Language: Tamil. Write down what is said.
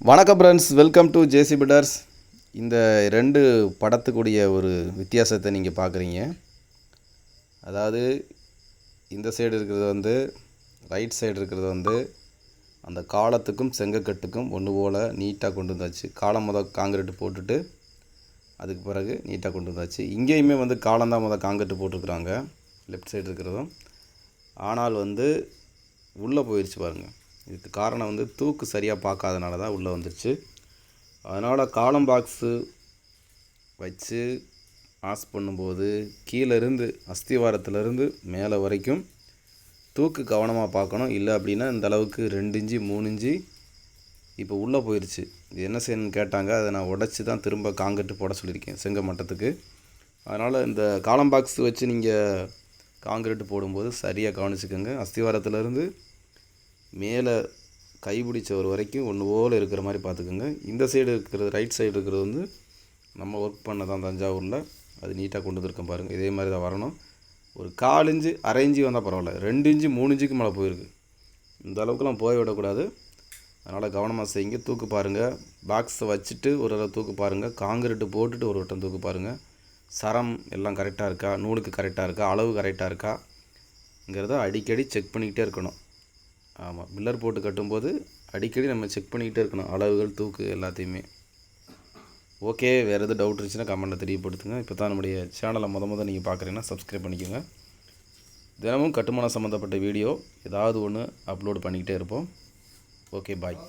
வணக்கம் ஃப்ரெண்ட்ஸ் வெல்கம் டு ஜேசி பிடர்ஸ் இந்த ரெண்டு படத்துக்குடைய ஒரு வித்தியாசத்தை நீங்கள் பார்க்குறீங்க அதாவது இந்த சைடு இருக்கிறது வந்து ரைட் சைடு இருக்கிறது வந்து அந்த காலத்துக்கும் செங்கக்கட்டுக்கும் ஒன்று போல் நீட்டாக கொண்டு வந்தாச்சு. காலம் முத காங்கிரீட் போட்டுட்டு அதுக்கு பிறகு நீட்டாக கொண்டு வந்தாச்சு. இங்கேயுமே வந்து காலந்தான் முத காங்கிரீட் போட்டிருக்குறாங்க. லெஃப்ட் சைடு இருக்கிறதும். ஆனால் வந்து உள்ளே போயிடுச்சு பாருங்கள் இதுக்கு காரணம் வந்து தூக்கு சரியாக பார்க்காதனால தான் உள்ளே வந்துருச்சு. அதனால் காலம் பாக்ஸு வச்சு ஆஸ் பண்ணும்போது கீழேருந்து அஸ்திவாரத்துலேருந்து மேலே வரைக்கும் தூக்கு கவனமாக பார்க்கணும். இல்லை அப்படின்னா இந்த அளவுக்கு ரெண்டு இஞ்சி மூணு இஞ்சி இப்போ உள்ளே போயிடுச்சு இது என்ன செய்யணும்னு கேட்டாங்க. அதை நான் உடச்சி தான் திரும்ப காங்கட்டு போட சொல்லியிருக்கேன் செங்க மட்டத்துக்கு. அதனால் இந்த காலம் பாக்ஸ் வச்சு நீங்கள் காங்கிரீட் போடும்போது சரியாக கவனிச்சுக்கோங்க. அஸ்திவாரத்துலேருந்து மேலே கைப்பிடிச்ச ஒரு வரைக்கும் ஒன்று போல் இருக்கிற மாதிரி பார்த்துக்கோங்க. இந்த சைடு இருக்கிறது ரைட் சைடு இருக்கிறது வந்து நம்ம ஒர்க் பண்ண தான் தஞ்சாவூரில். அது நீட்டாக கொண்டு வந்துருக்கோம் பாருங்கள் இதே மாதிரி தான் வரணும். ஒரு கால் இஞ்சு அரை இஞ்சி வந்தால் பரவாயில்ல. ரெண்டு இஞ்சி மூணு இன்ச்சுக்கு மேலே போயிருக்கு. இந்த அளவுக்குலாம் போய் விடக்கூடாது. அதனால் கவனமாக செய்யுங்க. தூக்கு பாருங்கள் பாக்ஸை வச்சுட்டு ஒரு தடவை தூக்கு பாருங்கள் காங்கிரீட்டு போட்டுட்டு ஒரு வட்டம் தூக்கு பாருங்கள் சரம் எல்லாம் கரெக்டாக இருக்கா? நூலுக்கு கரெக்டாக இருக்கா? அளவு கரெக்டாக இருக்காங்கிறத அடிக்கடி செக் பண்ணிக்கிட்டே இருக்கணும். ஆமாம் பில்லர் போட்டு கட்டும்போது அடிக்கடி நம்ம செக் பண்ணிக்கிட்டே இருக்கணும். அளவுகள் தூக்கு எல்லாத்தையுமே. ஓகே வேறு எதுவும் டவுட் இருந்துச்சுன்னா கமெண்ட்டில் தெரியப்படுத்துங்க. இப்போ தான் நம்முடைய சேனலை முத முத நீங்கள் பார்க்குறீங்கன்னா சப்ஸ்கிரைப் பண்ணிக்கோங்க. தினமும் கட்டுமானம் சம்மந்தப்பட்ட வீடியோ ஏதாவது ஒன்று அப்லோட் பண்ணிக்கிட்டே இருப்போம். Okay bye